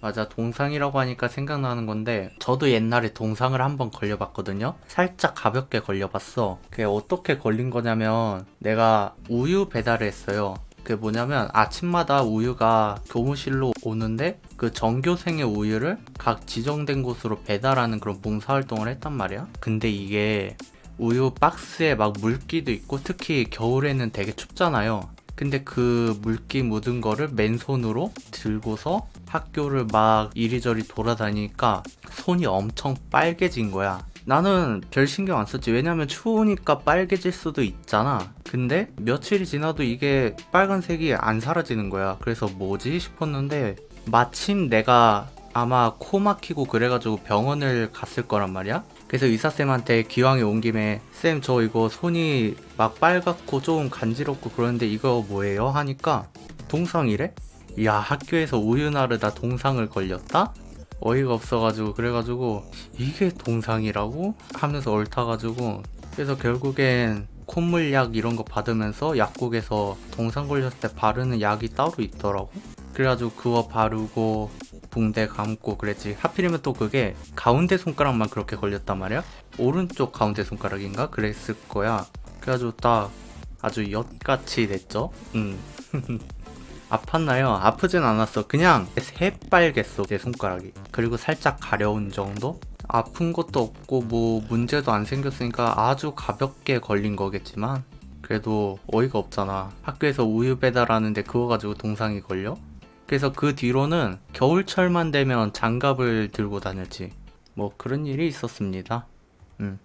맞아 동상이라고 하니까 생각나는 건데 저도 옛날에 동상을 한번 걸려봤거든요. 살짝 가볍게 걸려봤어. 그게 어떻게 걸린 거냐면 내가 우유 배달을 했어요. 그게 뭐냐면 아침마다 우유가 교무실로 오는데 그 전교생의 우유를 각 지정된 곳으로 배달하는 그런 봉사활동을 했단 말이야. 근데 이게 우유 박스에 막 물기도 있고 특히 겨울에는 되게 춥잖아요 근데 그 물기 묻은 거를 맨손으로 들고서 학교를 막 이리저리 돌아다니니까 손이 엄청 빨개진 거야. 나는 별 신경 안 썼지. 왜냐면 추우니까 빨개질 수도 있잖아. 근데 며칠이 지나도 이게 빨간색이 안 사라지는 거야. 그래서 뭐지 싶었는데 마침 내가 아마 코 막히고 그래가지고 병원을 갔을 거란 말이야. 그래서 의사쌤한테 기왕에 온 김에 쌤 저 이거 손이 막 빨갛고 좀 간지럽고 그러는데 이거 뭐예요? 하니까 동상이래? 야 학교에서 우유 나르다 동상을 걸렸다? 어이가 없어가지고 그래가지고 이게 동상이라고? 하면서 옳다가지고 그래서 결국엔 콧물약 이런 거 받으면서 약국에서 동상 걸렸을 때 바르는 약이 따로 있더라고 그래가지고 그거 바르고 붕대 감고 그랬지 하필이면 또 그게 가운데 손가락만 그렇게 걸렸단 말이야 오른쪽 가운데 손가락인가 그랬을 거야 그래가지고 딱 아주 엿같이 됐죠 음 아팠나요? 아프진 않았어. 그냥 새빨겠어, 내 손가락이. 그리고 살짝 가려운 정도? 아픈 것도 없고, 뭐, 문제도 안 생겼으니까 아주 가볍게 걸린 거겠지만, 그래도 어이가 없잖아. 학교에서 우유 배달하는데 그거 가지고 동상이 걸려? 그래서 그 뒤로는 겨울철만 되면 장갑을 들고 다녔지. 뭐 그런 일이 있었습니다. 음.